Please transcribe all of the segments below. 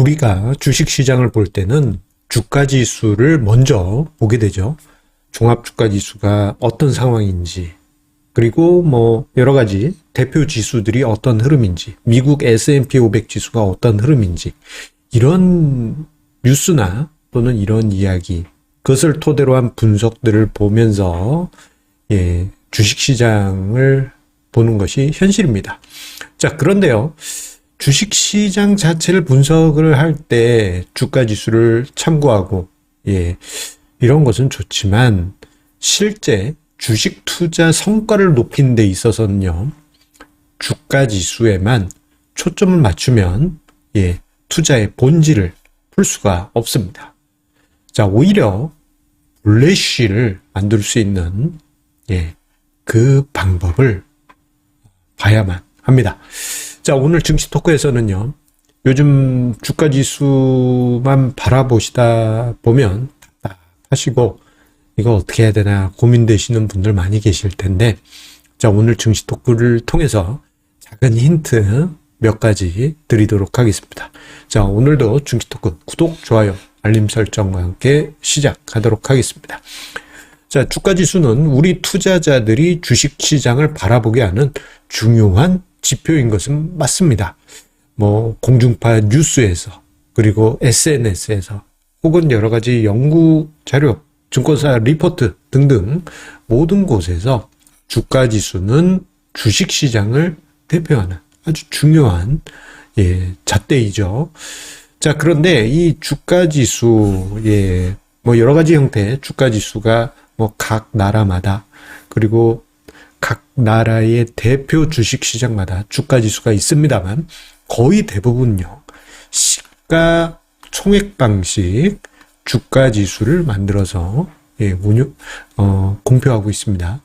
우리가 주식 시장을 볼 때는 주가 지수를 먼저 보게 되죠. 종합 주가 지수가 어떤 상황인지, 그리고 뭐 여러 가지 대표 지수들이 어떤 흐름인지, 미국 S&P 500 지수가 어떤 흐름인지, 이런 뉴스나 또는 이런 이야기, 그것을 토대로 한 분석들을 보면서, 예, 주식 시장을 보는 것이 현실입니다. 자, 그런데요. 주식 시장 자체를 분석을 할 때 주가 지수를 참고하고, 예, 이런 것은 좋지만, 실제 주식 투자 성과를 높이는 데 있어서는요, 주가 지수에만 초점을 맞추면, 예, 투자의 본질을 풀 수가 없습니다. 자, 오히려 블래쉬를 만들 수 있는, 예, 그 방법을 봐야만 합니다. 자, 오늘 증시 토크에서는요, 요즘 주가 지수만 바라보시다 보면 답답하시고, 이거 어떻게 해야 되나 고민되시는 분들 많이 계실 텐데, 자, 오늘 증시 토크를 통해서 작은 힌트 몇 가지 드리도록 하겠습니다. 자, 오늘도 증시 토크 구독, 좋아요, 알림 설정과 함께 시작하도록 하겠습니다. 자, 주가 지수는 우리 투자자들이 주식 시장을 바라보게 하는 중요한 지표인 것은 맞습니다. 뭐 공중파 뉴스에서 그리고 SNS에서 혹은 여러 가지 연구 자료, 증권사 리포트 등등 모든 곳에서 주가 지수는 주식 시장을 대표하는 아주 중요한 예, 잣대이죠. 자, 그런데 이 주가 지수 예, 뭐 여러 가지 형태의 주가 지수가 뭐 각 나라마다 그리고 각 나라의 대표 주식 시장마다 주가 지수가 있습니다만 거의 대부분요. 시가 총액 방식 주가 지수를 만들어서 예, 운유, 어, 공표하고 있습니다.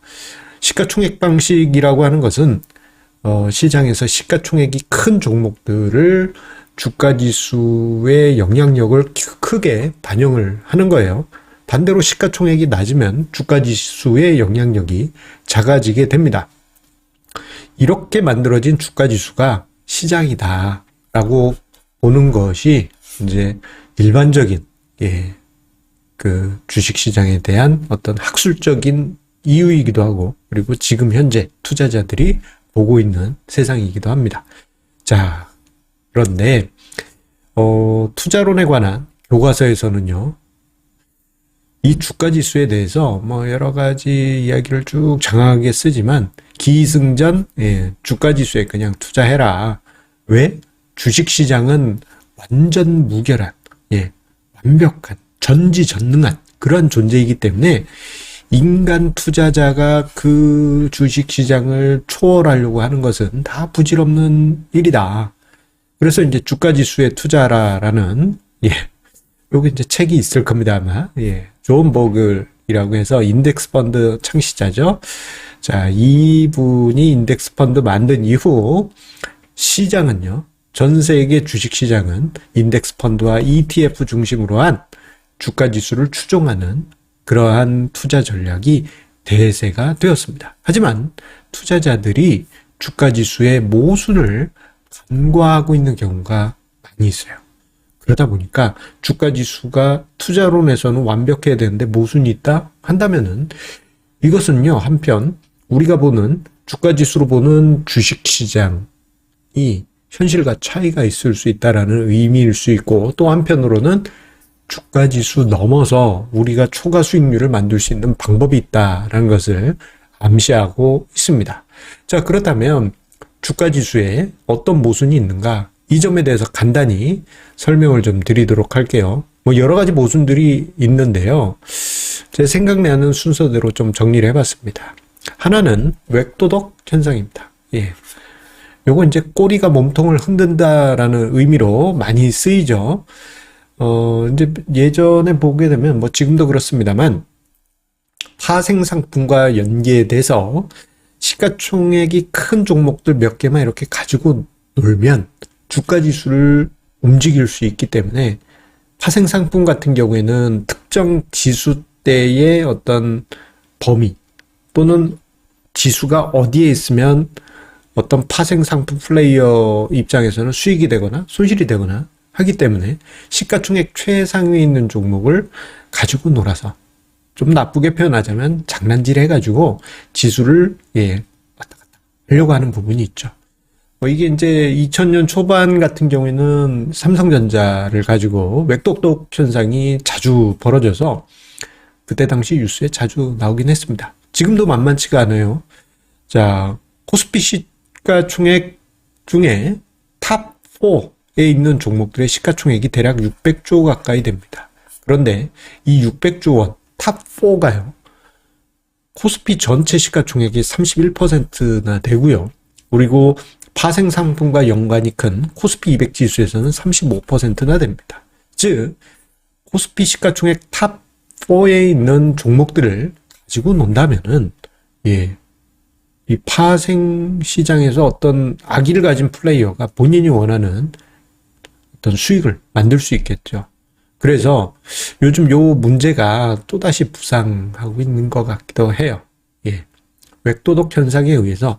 시가 총액 방식이라고 하는 것은 어, 시장에서 시가 총액이 큰 종목들을 주가 지수의 영향력을 크게 반영을 하는 거예요. 반대로 시가총액이 낮으면 주가지수의 영향력이 작아지게 됩니다. 이렇게 만들어진 주가지수가 시장이다라고 보는 것이 이제 일반적인 예, 그 주식시장에 대한 어떤 학술적인 이유이기도 하고 그리고 지금 현재 투자자들이 보고 있는 세상이기도 합니다. 자, 그런데 어, 투자론에 관한 교과서에서는요. 이 주가 지수에 대해서 뭐 여러 가지 이야기를 쭉 장황하게 쓰지만 기승전 예, 주가 지수에 그냥 투자해라. 왜? 주식 시장은 완전 무결한 예, 완벽한 전지전능한 그러한 존재이기 때문에 인간 투자자가 그 주식 시장을 초월하려고 하는 것은 다 부질없는 일이다. 그래서 이제 주가 지수에 투자라라는 예. 요게 이제 책이 있을 겁니다, 아마. 예. 존 버글이라고 해서 인덱스 펀드 창시자죠. 자, 이분이 인덱스 펀드 만든 이후 시장은요. 전 세계 주식 시장은 인덱스 펀드와 ETF 중심으로 한 주가 지수를 추종하는 그러한 투자 전략이 대세가 되었습니다. 하지만 투자자들이 주가 지수의 모순을 간과하고 있는 경우가 많이 있어요. 그러다 보니까 주가 지수가 투자론에서는 완벽해야 되는데 모순이 있다 한다면은 이것은요 한편 우리가 보는 주가 지수로 보는 주식 시장이 현실과 차이가 있을 수 있다라는 의미일 수 있고 또 한편으로는 주가 지수 넘어서 우리가 초과 수익률을 만들 수 있는 방법이 있다라는 것을 암시하고 있습니다. 자, 그렇다면 주가 지수에 어떤 모순이 있는가? 이 점에 대해서 간단히 설명을 좀 드리도록 할게요. 뭐 여러 가지 모순들이 있는데요. 제 생각나는 순서대로 좀 정리를 해봤습니다. 하나는 웩도덕 현상입니다. 예. 요거 이제 꼬리가 몸통을 흔든다라는 의미로 많이 쓰이죠. 어, 이제 예전에 보게 되면 뭐 지금도 그렇습니다만 파생 상품과 연계돼서 시가총액이 큰 종목들 몇 개만 이렇게 가지고 놀면 주가 지수를 움직일 수 있기 때문에 파생 상품 같은 경우에는 특정 지수대의 어떤 범위 또는 지수가 어디에 있으면 어떤 파생 상품 플레이어 입장에서는 수익이 되거나 손실이 되거나 하기 때문에 시가총액 최상위에 있는 종목을 가지고 놀아서 좀 나쁘게 표현하자면 장난질 해가지고 지수를 예 왔다 갔다 하려고 하는 부분이 있죠. 뭐 이게 이제 2000년 초반 같은 경우에는 삼성전자를 가지고 맥독독 현상이 자주 벌어져서 그때 당시 뉴스에 자주 나오긴 했습니다. 지금도 만만치가 않아요. 자, 코스피 시가총액 중에 탑 4에 있는 종목들의 시가총액이 대략 600조 가까이 됩니다. 그런데 이 600조 원, 탑 4가요. 코스피 전체 시가총액이 31%나 되고요. 그리고 파생 상품과 연관이 큰 코스피 200 지수에서는 35%나 됩니다. 즉 코스피 시가총액 탑 4에 있는 종목들을 가지고 논다면은 예. 이 파생 시장에서 어떤 악의를 가진 플레이어가 본인이 원하는 어떤 수익을 만들 수 있겠죠. 그래서 요즘 요 문제가 또다시 부상하고 있는 것 같기도 해요. 예. 맥도독 현상에 의해서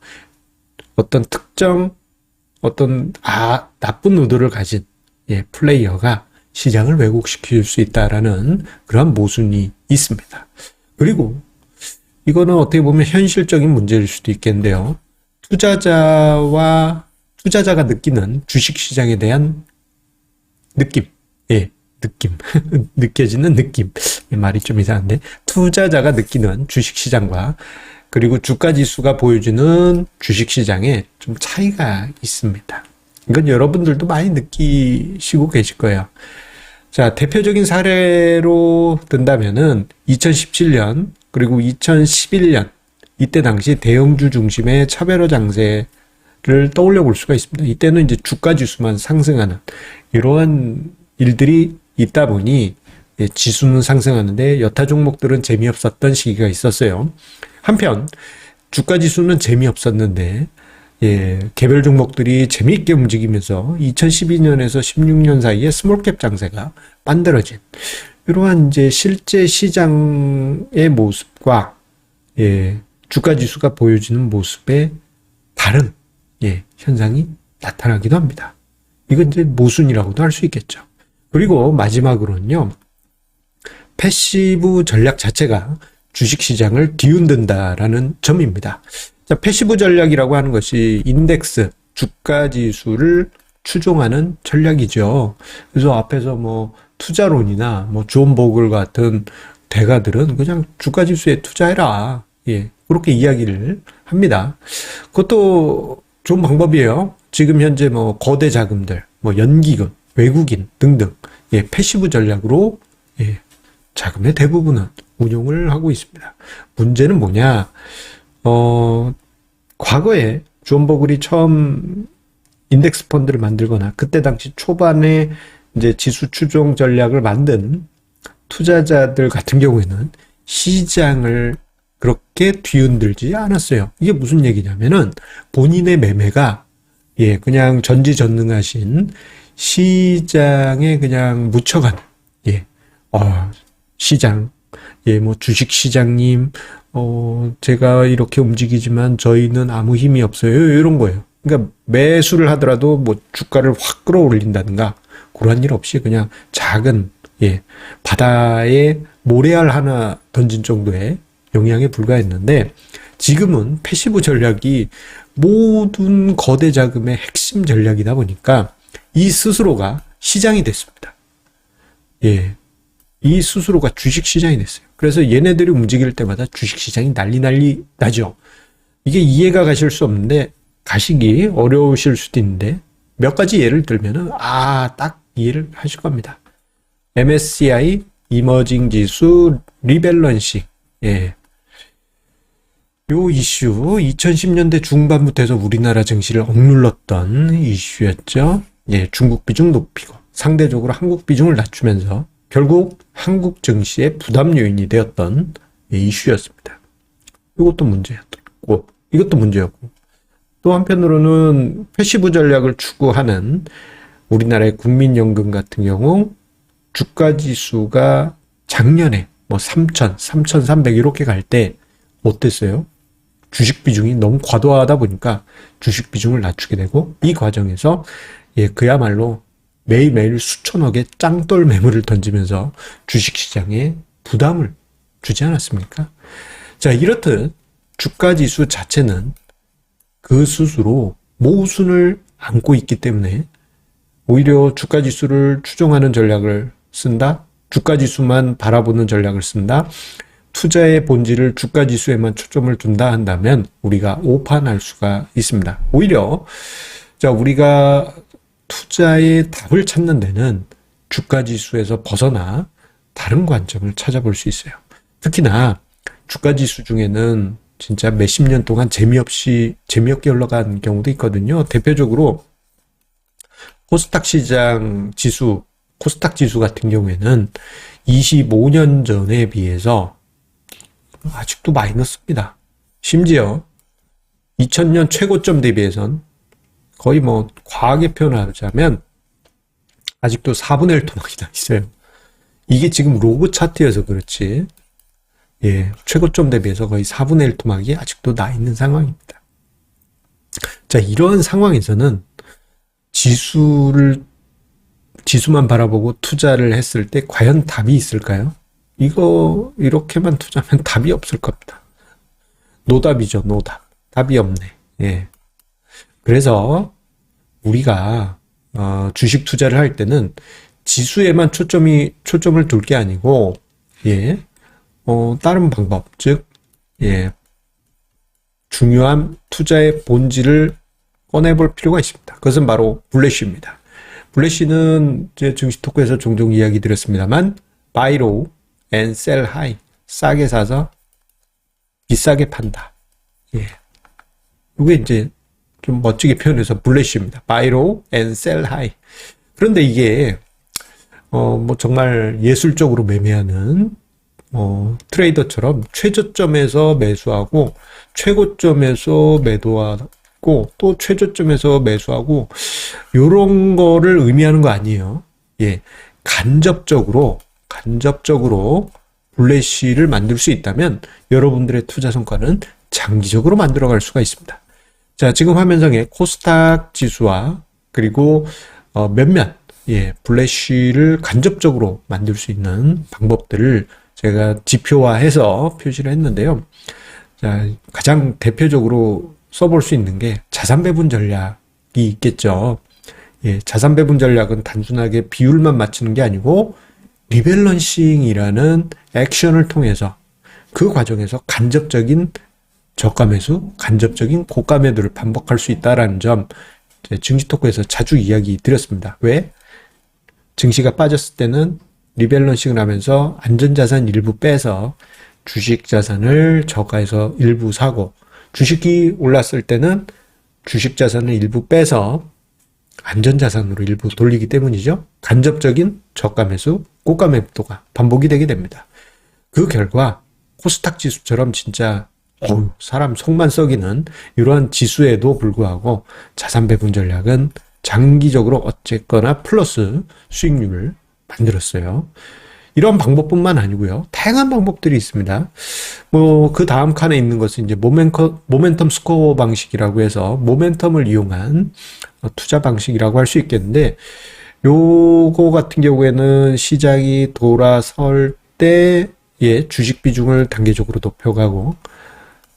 어떤 특정 어떤 아 나쁜 의도를 가진 예, 플레이어가 시장을 왜곡시킬 수 있다라는 그런 모순이 있습니다. 그리고 이거는 어떻게 보면 현실적인 문제일 수도 있겠는데요. 투자자와 투자자가 느끼는 주식 시장에 대한 느낌, 예, 느낌, 느껴지는 느낌. 이 말이 좀 이상한데 투자자가 느끼는 주식 시장과 그리고 주가 지수가 보여주는 주식 시장에 좀 차이가 있습니다. 이건 여러분들도 많이 느끼시고 계실 거예요. 자, 대표적인 사례로 든다면은 2017년 그리고 2011년 이때 당시 대형주 중심의 차별화 장세를 떠올려 볼 수가 있습니다. 이때는 이제 주가 지수만 상승하는 이러한 일들이 있다 보니 예, 지수는 상승하는데 여타 종목들은 재미없었던 시기가 있었어요. 한편 주가 지수는 재미없었는데 예, 개별 종목들이 재미있게 움직이면서 2012년에서 16년 사이에 스몰캡 장세가 만들어진 이러한 이제 실제 시장의 모습과 예, 주가 지수가 보여주는 모습의 다른 예, 현상이 나타나기도 합니다. 이건 이제 모순이라고도 할 수 있겠죠. 그리고 마지막으로는요. 패시브 전략 자체가 주식 시장을 뒤흔든다라는 점입니다. 자, 패시브 전략이라고 하는 것이 인덱스, 주가 지수를 추종하는 전략이죠. 그래서 앞에서 뭐 투자론이나 뭐 존 보글 같은 대가들은 그냥 주가 지수에 투자해라. 예. 그렇게 이야기를 합니다. 그것도 좋은 방법이에요. 지금 현재 뭐 거대 자금들, 뭐 연기금, 외국인 등등 예, 패시브 전략으로 예, 자금의 대부분은 운용을 하고 있습니다. 문제는 뭐냐? 어, 과거에 존 버글이 처음 인덱스 펀드를 만들거나 그때 당시 초반에 이제 지수 추종 전략을 만든 투자자들 같은 경우에는 시장을 그렇게 뒤흔들지 않았어요. 이게 무슨 얘기냐면은 본인의 매매가 예, 그냥 전지전능하신 시장에 그냥 묻혀간 예, 어, 시장 예, 뭐 주식 시장님 어, 제가 이렇게 움직이지만 저희는 아무 힘이 없어요. 이런 거예요. 그러니까 매수를 하더라도 뭐 주가를 확 끌어올린다든가 그런 일 없이 그냥 작은 예, 바다에 모래알 하나 던진 정도의 영향에 불과했는데 지금은 패시브 전략이 모든 거대 자금의 핵심 전략이다 보니까 이 스스로가 시장이 됐습니다. 예. 이 스스로가 주식 시장이 됐어요. 그래서 얘네들이 움직일 때마다 주식 시장이 난리 난리 나죠. 이게 이해가 가실 수 없는데 가시기 어려우실 수도 있는데 몇 가지 예를 들면은 아, 딱 이해를 하실 겁니다. MSCI 이머징 지수 리밸런싱. 예. 요 이슈 2010년대 중반부터 해서 우리나라 증시를 억눌렀던 이슈였죠. 예, 중국 비중 높이고 상대적으로 한국 비중을 낮추면서 결국 한국 증시의 부담 요인이 되었던 이슈였습니다. 이것도 문제였고, 이것도 문제였고, 또 한편으로는 패시브 전략을 추구하는 우리나라의 국민연금 같은 경우 주가 지수가 작년에 뭐 3,000, 3,300 이렇게 갈 때 어땠어요? 주식 비중이 너무 과도하다 보니까 주식 비중을 낮추게 되고 이 과정에서 예, 그야말로 매일매일 수천억의 짱돌 매물을 던지면서 주식시장에 부담을 주지 않았습니까? 자, 이렇듯 주가지수 자체는 그 스스로 모순을 안고 있기 때문에 오히려 주가지수를 추종하는 전략을 쓴다? 주가지수만 바라보는 전략을 쓴다? 투자의 본질을 주가지수에만 초점을 둔다 한다면 우리가 오판할 수가 있습니다. 오히려 자 우리가 투자의 답을 찾는 데는 주가 지수에서 벗어나 다른 관점을 찾아볼 수 있어요. 특히나 주가 지수 중에는 진짜 몇십 년 동안 재미없이 재미없게 흘러간 경우도 있거든요. 대표적으로 코스닥 시장 지수, 코스닥 지수 같은 경우에는 25년 전에 비해서 아직도 마이너스입니다. 심지어 2000년 최고점 대비해선 거의 뭐 과하게 표현하자면 아직도 4분의 1 토막이 나 있어요. 이게 지금 로그 차트여서 그렇지. 예, 최고점 대비해서 거의 4분의 1 토막이 아직도 나 있는 상황입니다. 자, 이런 상황에서는 지수를 지수만 바라보고 투자를 했을 때 과연 답이 있을까요? 이거 이렇게만 투자하면 답이 없을 겁니다. 노답이죠, 노답. 답이 없네. 예. 그래서 우리가 어, 주식 투자를 할 때는 지수에만 초점이 초점을 둘 게 아니고 예. 어, 다른 방법, 즉 예. 중요한 투자의 본질을 꺼내볼 필요가 있습니다. 그것은 바로 블래시입니다. 블래시는 제 증시 토크에서 종종 이야기 드렸습니다만 buy low and 싸게 사서 비싸게 판다. 예. 이게 이제 좀 멋지게 표현해서 low and sell high. 그런데 이게 어 뭐 정말 예술적으로 매매하는 어 트레이더처럼 최저점에서 매수하고 최고점에서 매도하고 또 최저점에서 매수하고 요런 거를 의미하는 거 아니에요. 예. 간접적으로 간접적으로 블래시를 만들 수 있다면 여러분들의 투자 성과는 장기적으로 만들어갈 수가 있습니다. 자, 지금 화면상에 코스닥 지수와 그리고 어, 몇몇 예, 블래시를 간접적으로 만들 수 있는 방법들을 제가 지표화해서 표시를 했는데요. 자, 가장 대표적으로 써볼 수 있는 게 자산 배분 전략이 있겠죠. 예, 자산 배분 전략은 단순하게 비율만 맞추는 게 아니고 리밸런싱이라는 액션을 통해서 그 과정에서 간접적인 저가 매수, 간접적인 고가 매도를 반복할 수 있다라는 점 증시 토크에서 자주 이야기 드렸습니다. 왜? 증시가 빠졌을 때는 리밸런싱을 하면서 안전자산 일부 빼서 주식 자산을 저가에서 일부 사고 주식이 올랐을 때는 주식 자산을 일부 빼서 안전자산으로 일부 돌리기 때문이죠. 간접적인 저가 매수, 고가 매도가 반복이 되게 됩니다. 그 결과 코스닥 지수처럼 진짜 어우, 사람 속만 썩이는 이러한 지수에도 불구하고 자산 배분 전략은 장기적으로 어쨌거나 플러스 수익률을 만들었어요. 이런 방법뿐만 아니고요. 다양한 방법들이 있습니다. 뭐 그 다음 칸에 있는 것은 이제 모멘커, 모멘텀 스코어 방식이라고 해서 모멘텀을 이용한 투자 방식이라고 할 수 있겠는데 요거 같은 경우에는 시장이 돌아설 때 예, 주식 비중을 단계적으로 높여가고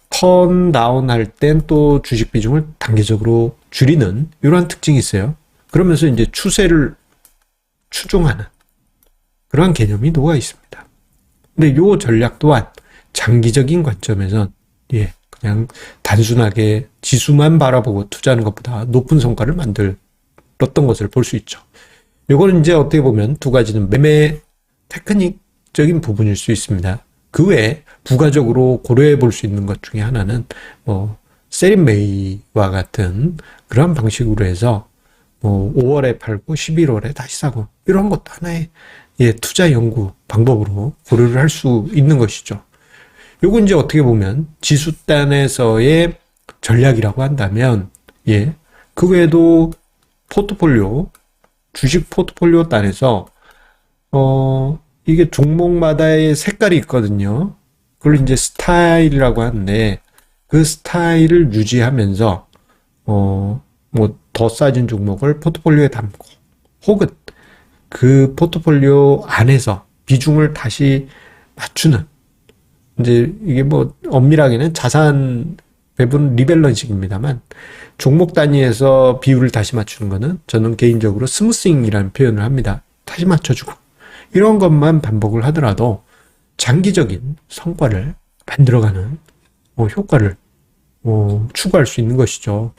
턴 다운 할 땐 또 주식 비중을 단계적으로 줄이는 이러한 특징이 있어요. 그러면서 이제 추세를 추종하는 그러한 개념이 녹아 있습니다. 근데 요 전략 또한 장기적인 관점에선 예, 그냥 단순하게 지수만 바라보고 투자하는 것보다 높은 성과를 만들었던 것을 볼 수 있죠. 요거는 이제 어떻게 보면 두 가지는 매매 테크닉적인 부분일 수 있습니다. 그 외에 부가적으로 고려해 볼 수 있는 것 중에 하나는 뭐 세린메이와 같은 그런 방식으로 해서 뭐 5월에 팔고 11월에 다시 사고 이런 것도 하나의 예, 투자 연구 방법으로 고려를 할 수 있는 것이죠. 요거 이제 어떻게 보면 지수단에서의 전략이라고 한다면 예, 그 외에도 포트폴리오 주식 포트폴리오 단에서 어 이게 종목마다의 색깔이 있거든요. 그걸 이제 스타일이라고 하는데 그 스타일을 유지하면서 어 뭐 더 싸진 종목을 포트폴리오에 담고 혹은 그 포트폴리오 안에서 비중을 다시 맞추는 이제 이게 뭐 엄밀하게는 자산 배분 리밸런싱입니다만 종목 단위에서 비율을 다시 맞추는 거는 저는 개인적으로 스무싱이라는 표현을 합니다. 다시 맞춰주고 이런 것만 반복을 하더라도 장기적인 성과를 만들어가는 어, 효과를 어, 추구할 수 있는 것이죠.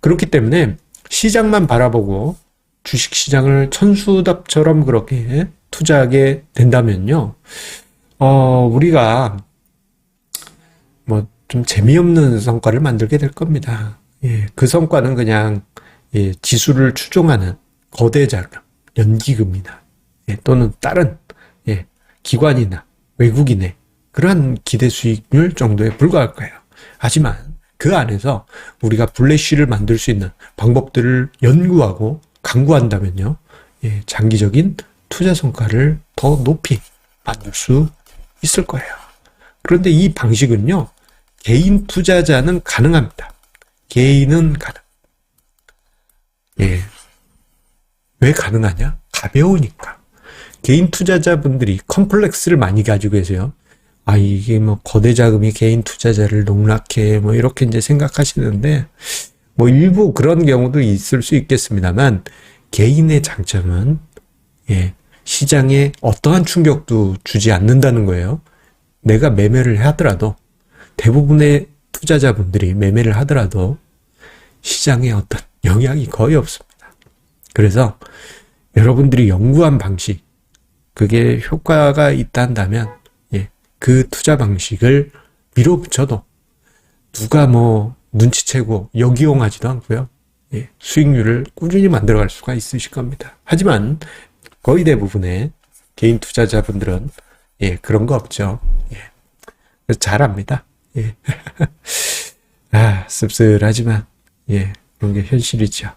그렇기 때문에 시장만 바라보고 주식 시장을 천수답처럼 그렇게 투자하게 된다면요. 어, 우리가 뭐 좀 재미없는 성과를 만들게 될 겁니다. 예, 그 성과는 그냥 예, 지수를 추종하는 거대 자금, 연기금이나 예, 또는 다른 예, 기관이나 외국인의 그러한 기대 수익률 정도에 불과할 거예요. 하지만 그 안에서 우리가 블래쉬를 만들 수 있는 방법들을 연구하고 강구한다면요, 예, 장기적인 투자 성과를 더 높이 만들 수 있을 거예요. 그런데 이 방식은요, 개인 투자자는 가능합니다. 개인은 가능. 예. 왜 가능하냐? 가벼우니까. 개인 투자자분들이 컴플렉스를 많이 가지고 계세요. 아, 이게 뭐 거대 자금이 개인 투자자를 농락해, 뭐 이렇게 이제 생각하시는데, 뭐 일부 그런 경우도 있을 수 있겠습니다만, 개인의 장점은, 예, 시장에 어떠한 충격도 주지 않는다는 거예요. 내가 매매를 하더라도, 대부분의 투자자분들이 매매를 하더라도, 시장에 어떤 영향이 거의 없습니다. 그래서 여러분들이 연구한 방식, 그게 효과가 있다 한다면, 예, 그 투자 방식을 밀어붙여도 누가 뭐 눈치채고 역이용하지도 않고요. 예, 수익률을 꾸준히 만들어갈 수가 있으실 겁니다. 하지만 거의 대부분의 개인 투자자분들은 예, 그런 거 없죠. 예. 잘합니다. 예. 아, 씁쓸하지만 예, 그런 게 현실이죠.